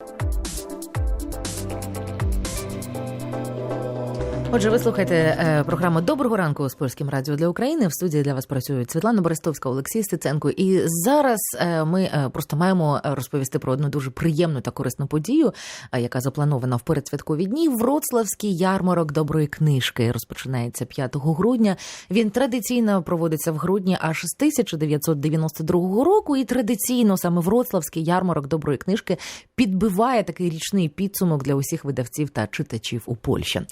you Отже, ви слухаєте е, програму Доброго ранку з польським радіо для України. В студії для вас працюють Світлана Берестовська, Олексій Стеценко. І зараз е, ми е, просто маємо розповісти про одну дуже приємну та корисну подію, яка запланована в передсвяткові дні. Вроцлавський ярмарок доброї книжки розпочинається 5 грудня. Він традиційно проводиться в грудні аж з 1992 року. І традиційно саме Вроцлавський ярмарок доброї книжки підбиває такий річний підсумок для усіх видавців та читачів у Польщі.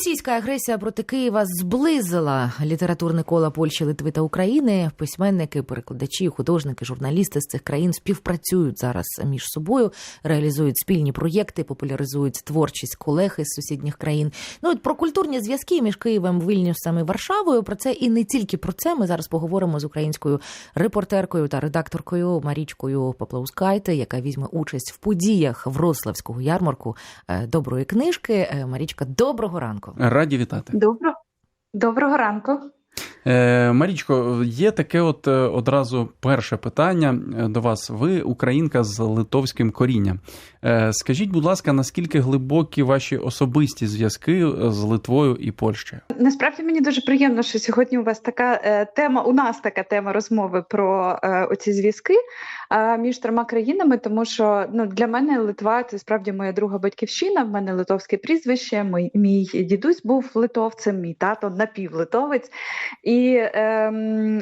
Російська агресія проти Києва зблизила літературне коло Польщі, Литви та України. Письменники, перекладачі, художники, журналісти з цих країн співпрацюють зараз між собою, реалізують спільні проєкти, популяризують творчість колег із сусідніх країн. Ну от про культурні зв'язки між Києвом, Вильнюсом і Варшавою. Про це і не тільки про це. Ми зараз поговоримо з українською репортеркою та редакторкою Марічкою Поплаускайте, яка візьме участь в подіях Вроцлавського ярмарку е, доброї книжки. Е, Марічка, доброго ранку. Раді вітати. Добро. Доброго ранку. Е, Марічко, є таке от е, одразу перше питання е, до вас. Ви українка з литовським корінням. Е, Скажіть, будь ласка, наскільки глибокі ваші особисті зв'язки е, з Литвою і Польщею? Насправді мені дуже приємно, що сьогодні у вас така е, тема. У нас така тема розмови про е, оці зв'язки між трьома країнами, тому що ну для мене Литва це справді моя друга батьківщина. В мене литовське прізвище. Мій, мій дідусь був литовцем, мій тато напівлитовець. І е,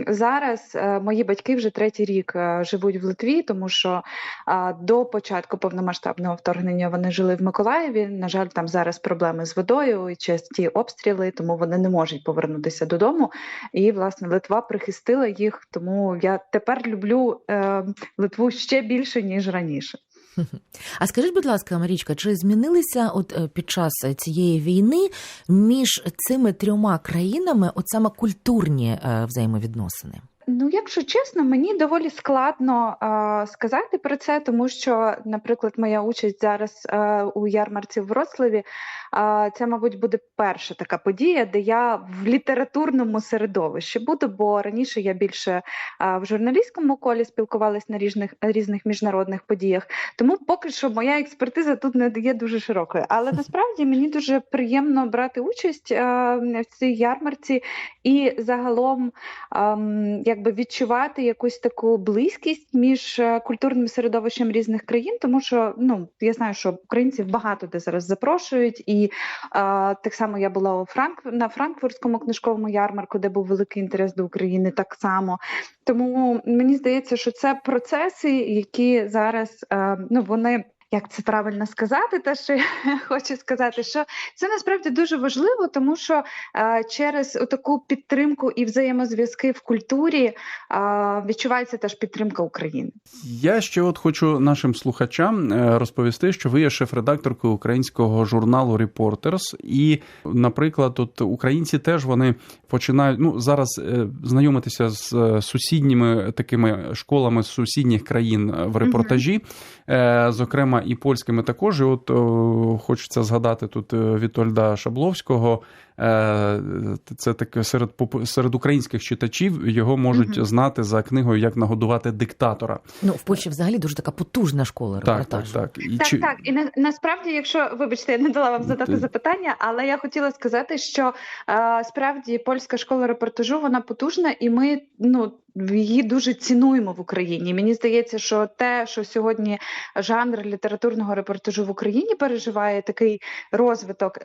зараз е, мої батьки вже третій рік е, живуть в Литві, тому що е, до початку повномасштабного вторгнення вони жили в Миколаєві. На жаль, там зараз проблеми з водою і часті обстріли, тому вони не можуть повернутися додому. І власне Литва прихистила їх. Тому я тепер люблю е, Литву ще більше ніж раніше. А скажіть, будь ласка, Марічка, чи змінилися от е, під час цієї війни між цими трьома країнами от саме культурні е, взаємовідносини? Ну, якщо чесно, мені доволі складно е, сказати про це, тому що, наприклад, моя участь зараз е, у ярмарці в Вроцлаві, е, це, мабуть, буде перша така подія, де я в літературному середовищі буду, бо раніше я більше е, в журналістському колі спілкувалась на різних різних міжнародних подіях. Тому поки що моя експертиза тут не є дуже широкою. Але насправді мені дуже приємно брати участь е, в цій ярмарці і загалом. Е, як якби відчувати якусь таку близькість між е, культурним середовищем різних країн, тому що ну я знаю, що українців багато де зараз запрошують, і е, так само я була у Франк на Франкфуртському книжковому ярмарку, де був великий інтерес до України, так само. Тому мені здається, що це процеси, які зараз е, ну вони як це правильно сказати, те, що я хочу сказати, що це насправді дуже важливо, тому що е, через таку підтримку і взаємозв'язки в культурі е, відчувається теж підтримка України. Я ще от хочу нашим слухачам е, розповісти, що ви є шеф-редакторкою українського журналу Reporters. І, наприклад, от українці теж вони починають ну зараз е, знайомитися з е, сусідніми такими школами з сусідніх країн в репортажі, mm-hmm. зокрема і польськими також. І От о, хочеться згадати тут Вітольда Шабловського. Це таке серед серед українських читачів його можуть mm-hmm. знати за книгою Як нагодувати диктатора. Ну в Польщі взагалі дуже така потужна школа так, репортажу. Так, так. І так, чи... так. І на, насправді, якщо вибачте, я не дала вам задати Ти... запитання, але я хотіла сказати, що е, справді польська школа репортажу вона потужна, і ми ну. Її дуже цінуємо в Україні. Мені здається, що те, що сьогодні жанр літературного репортажу в Україні переживає такий розвиток,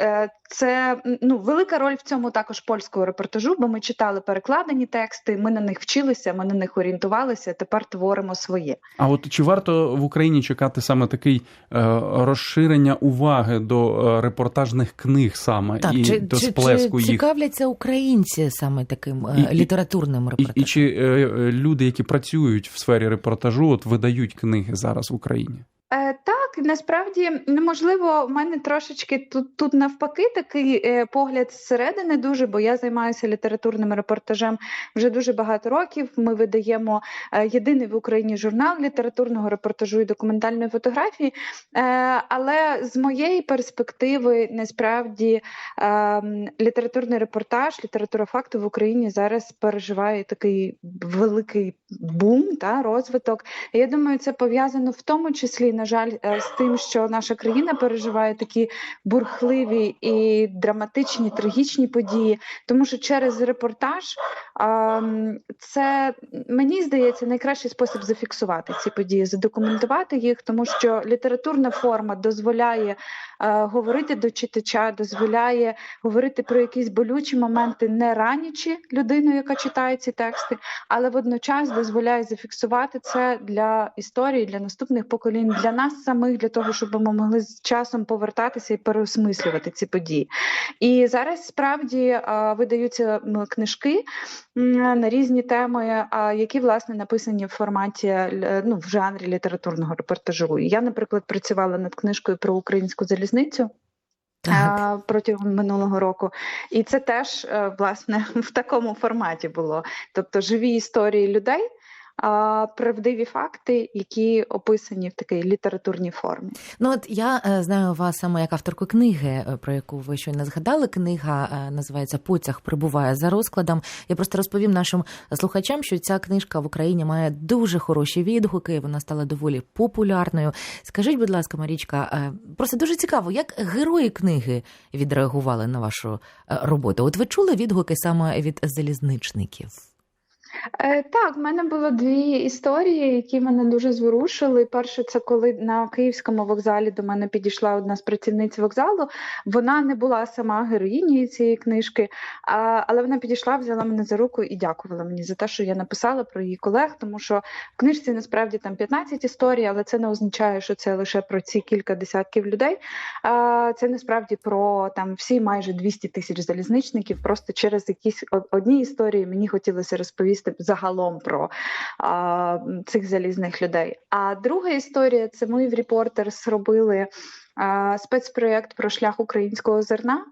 це ну велика роль в цьому також польського репортажу, бо ми читали перекладені тексти, ми на них вчилися, ми на них орієнтувалися. Тепер творимо своє. А от чи варто в Україні чекати саме такий е, розширення уваги до е, репортажних книг саме так, і чи, до чи, сплеску чи їх? цікавляться українці саме таким е, і, літературним репортажем? І, і чи е, люди, які працюють в сфері репортажу, от видають книги зараз в Україні? Е, так, насправді неможливо, в мене трошечки тут тут навпаки такий е, погляд зсередини дуже, бо я займаюся літературним репортажем вже дуже багато років. Ми видаємо е, єдиний в Україні журнал літературного репортажу і документальної фотографії. Е, але з моєї перспективи, насправді, літературний репортаж, література факту в Україні зараз переживає такий великий бум та розвиток. Я думаю, це пов'язано в тому числі на жаль, з тим, що наша країна переживає такі бурхливі і драматичні, трагічні події, тому що через репортаж це мені здається найкращий спосіб зафіксувати ці події, задокументувати їх, тому що літературна форма дозволяє е, говорити до читача, дозволяє говорити про якісь болючі моменти, не ранячи людину, яка читає ці тексти, але водночас дозволяє зафіксувати це для історії, для наступних поколінь, для нас самих, для того, щоб ми могли з часом повертатися і переосмислювати ці події. І зараз справді е, видаються книжки на різні теми, які власне написані в форматі е, ну в жанрі літературного репортажу. Я, наприклад, працювала над книжкою про українську залізницю. Так. Протягом минулого року, і це теж е, власне в такому форматі було. Тобто живі історії людей, правдиві факти, які описані в такій літературній формі. Ну от я е, знаю вас саме як авторку книги, е, про яку ви щойно згадали. Книга е, називається Потяг прибуває за розкладом. Я просто розповім нашим слухачам, що ця книжка в Україні має дуже хороші відгуки. Вона стала доволі популярною. Скажіть, будь ласка, Марічка, просто дуже цікаво, як герої книги відреагували на вашу роботу? От ви чули відгуки саме від залізничників? Е, так, в мене було дві історії, які мене дуже зворушили. Перше, це коли на київському вокзалі до мене підійшла одна з працівниць вокзалу. Вона не була сама героїнею цієї книжки, але вона підійшла, взяла мене за руку і дякувала мені за те, що я написала про її колег. Тому що в книжці насправді там 15 історій, але це не означає, що це лише про ці кілька десятків людей. Це насправді про там всі майже 200 тисяч залізничників. Просто через якісь одні історії мені хотілося розповісти загалом про а, цих залізних людей. А друга історія це ми в Reporters робили. Спецпроєкт про шлях українського зерна,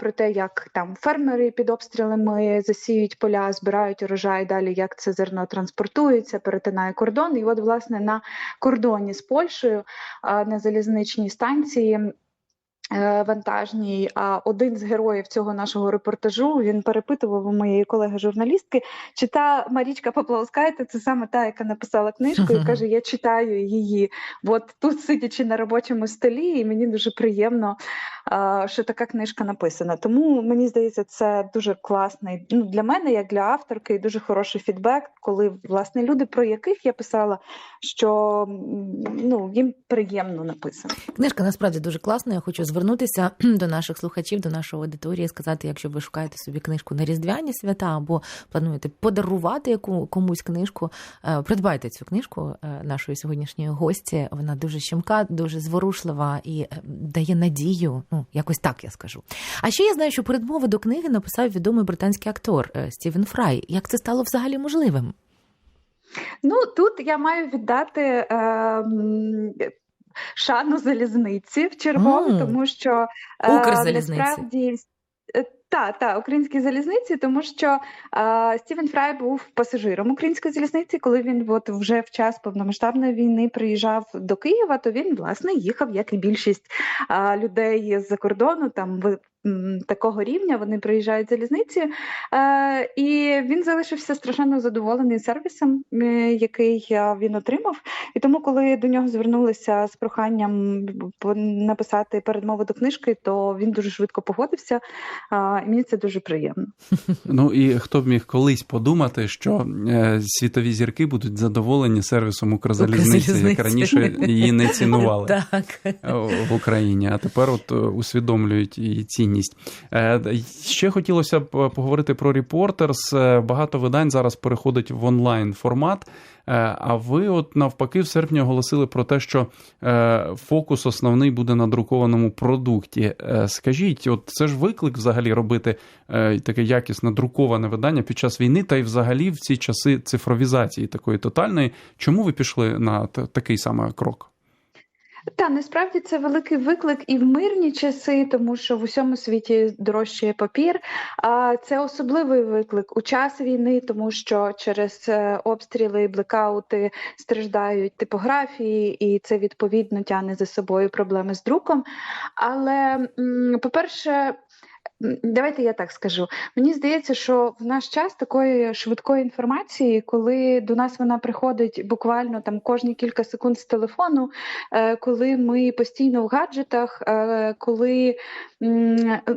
про те, як там фермери під обстрілами засіють поля, збирають урожай, далі як це зерно транспортується, перетинає кордон. І от, власне, на кордоні з Польщею на залізничній станції вантажній. А один з героїв цього нашого репортажу він перепитував у моєї колеги-журналістки, чи та Марічка Поплавскайте, це саме та, яка написала книжку, і каже: Я читаю її. От тут сидячи на робочому столі, і мені дуже приємно, що така книжка написана. Тому мені здається, це дуже класний ну, для мене, як для авторки, і дуже хороший фідбек, коли власне люди, про яких я писала, що ну, їм приємно написано. Книжка насправді дуже класна. Я хочу звернутися до наших слухачів, до нашої аудиторії, сказати, якщо ви шукаєте собі книжку на різдвяні свята або плануєте подарувати яку комусь книжку, е, придбайте цю книжку е, нашої сьогоднішньої гості. Вона дуже щемка, дуже зворушлива і е, дає надію. Ну якось так я скажу. А ще я знаю, що передмову до книги написав відомий британський актор Стівен Фрай. Як це стало взагалі можливим? Ну тут я маю віддати. Е, Шану залізниці в чергову, mm. тому що е, насправді та, та, українській залізниці, тому що е, Стівен Фрай був пасажиром української залізниці. Коли він от вже в час повномасштабної війни приїжджав до Києва, то він власне їхав, як і більшість е, людей з-за кордону, там такого рівня вони приїжджають залізниці. Е, і він залишився страшенно задоволений сервісом, е, який е, він отримав. І тому, коли до нього звернулися з проханням написати передмову до книжки, то він дуже швидко погодився. І мені це дуже приємно. Ну і хто б мг колись подумати, що світові зірки будуть задоволені сервісом Укрзалізниці, як раніше її не цінували. Так. в Україні, а тепер от усвідомлюють її цінність. Е, Ще хотілося б поговорити про. Е, Багато видань зараз переходить в онлайн формат. Е, А ви, от навпаки, в серпні оголосили про те, що е, фокус основний буде на друкованому продукті. Е, Скажіть, от це ж виклик взагалі робити е, таке якісне друковане видання під час війни, та й взагалі в ці часи цифровізації такої тотальної. Чому ви пішли на такий саме крок? Та насправді це великий виклик і в мирні часи, тому що в усьому світі дорожчає папір. А це особливий виклик у час війни, тому що через е, обстріли блекаути страждають типографії, і це відповідно тягне за собою проблеми з друком. Але, по-перше, м, давайте я так скажу. Мені здається, що в наш час такої швидкої інформації, коли до нас вона приходить буквально там кожні кілька секунд з телефону, е, коли ми постійно в гаджетах, е, коли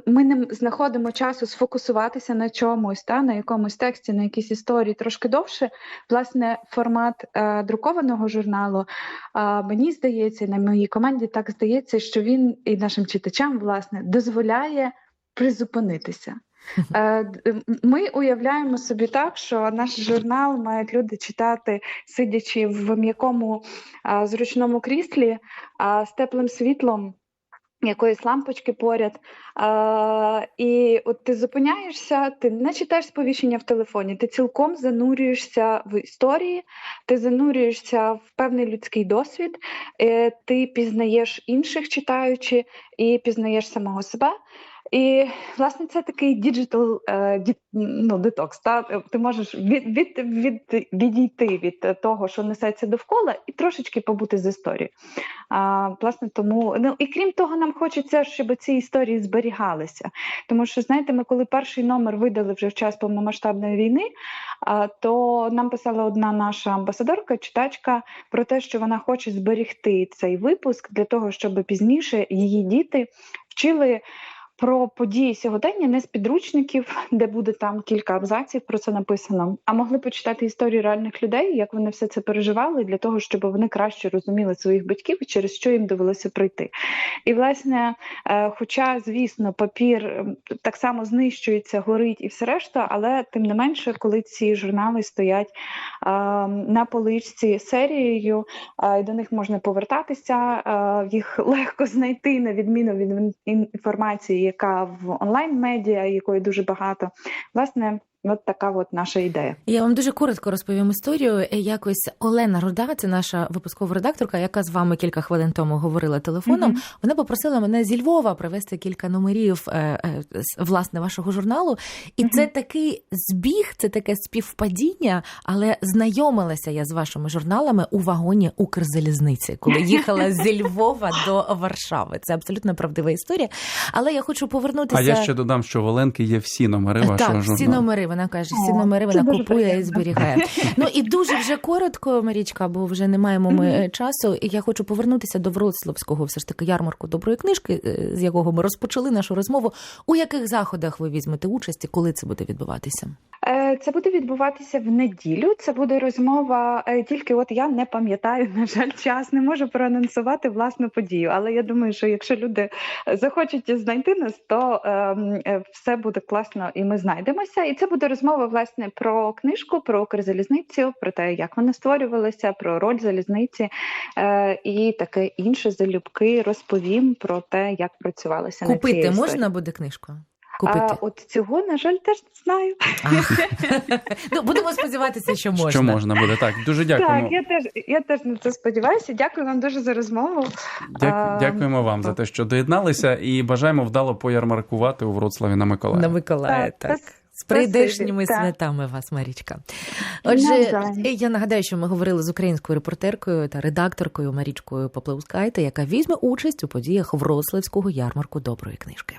ми не знаходимо часу сфокусуватися на чомусь, та на якомусь тексті, на якійсь історії трошки довше. Власне, формат е, друкованого журналу. Мені здається, на моїй команді так здається, що він і нашим читачам власне дозволяє призупинитися. Е, Ми уявляємо собі так, що наш журнал мають люди читати, сидячи в м'якому зручному кріслі з теплим світлом. Якоїсь лампочки поряд, а, і от ти зупиняєшся, ти не читаєш сповіщення в телефоні, ти цілком занурюєшся в історії, ти занурюєшся в певний людський досвід, е, ти пізнаєш інших читаючи і пізнаєш самого себе. І власне це такий діджитал ну, детокс. Та ти можеш від, від, від, відійти від того, що несеться довкола, і трошечки побути з історією. А, власне, тому ну і крім того, нам хочеться, щоб ці історії зберігалися. Тому що знаєте, ми коли перший номер видали вже в час повномасштабної війни, а, то нам писала одна наша амбасадорка, читачка, про те, що вона хоче зберегти цей випуск для того, щоб пізніше її діти вчили. Про події сьогодення не з підручників, де буде там кілька абзаців про це написано, а могли почитати історії реальних людей, як вони все це переживали, для того, щоб вони краще розуміли своїх батьків, і через що їм довелося пройти. І власне, е, хоча, звісно, папір так само знищується, горить і все решта, але тим не менше, коли ці журнали стоять е, на поличці серією, е, і до них можна повертатися, їх легко знайти на відміну від інформації, яка в онлайн-медіа, якої дуже багато. Власне, от така от наша ідея. Я вам дуже коротко розповім історію. Якось Олена Руда, це наша випускова редакторка, яка з вами кілька хвилин тому говорила телефоном. Мгм. Вона попросила мене зі Львова привезти кілька номерів е, е, власне вашого журналу. І Мгм. це такий збіг, це таке співпадіння, але знайомилася я з вашими журналами у вагоні Укрзалізниці, коли їхала зі Львова до Варшави. Це абсолютно правдива історія. Але я хочу повернутися. А я ще додам, що в Оленки є всі номери вашого Так, всі номери. Вона каже, всі номери вона купує і зберігає. Ну і дуже вже коротко, Марічка, бо вже не маємо ми е, часу. І я хочу повернутися до Вроцлавського, все ж таки, ярмарку доброї книжки, е, з якого ми розпочали нашу розмову. У яких заходах ви візьмете участь і коли це буде відбуватися? Це буде відбуватися в неділю. Це буде розмова. е, Тільки от я не пам'ятаю, на жаль, час не можу проанонсувати власну подію. Але я думаю, що якщо люди захочуть знайти нас, то ем, е, все буде класно, і ми знайдемося. І це буде розмова власне про книжку, про Укрзалізницю, про те, як вона створювалася, про роль залізниці е, і таке інше залюбки розповім про те, як працювалося на Купити цій можна історії. буде книжку? Купити. А, от цього, на жаль, теж не знаю. Ну, будемо сподіватися, що можна. Що можна буде. Так, дуже дякуємо. Так, я теж я теж на це сподіваюся. Дякую вам дуже за розмову. Дя- Дякуємо вам за те, що доєдналися, і бажаємо вдало поярмаркувати у Вроцлаві на Миколаїв. На Миколая, Так. З прийдешніми святами вас, Марічка. Отже, я нагадаю, що ми говорили з українською репортеркою та редакторкою Марічкою Поплавскайте, яка візьме участь у подіях Вроцлавського ярмарку доброї книжки.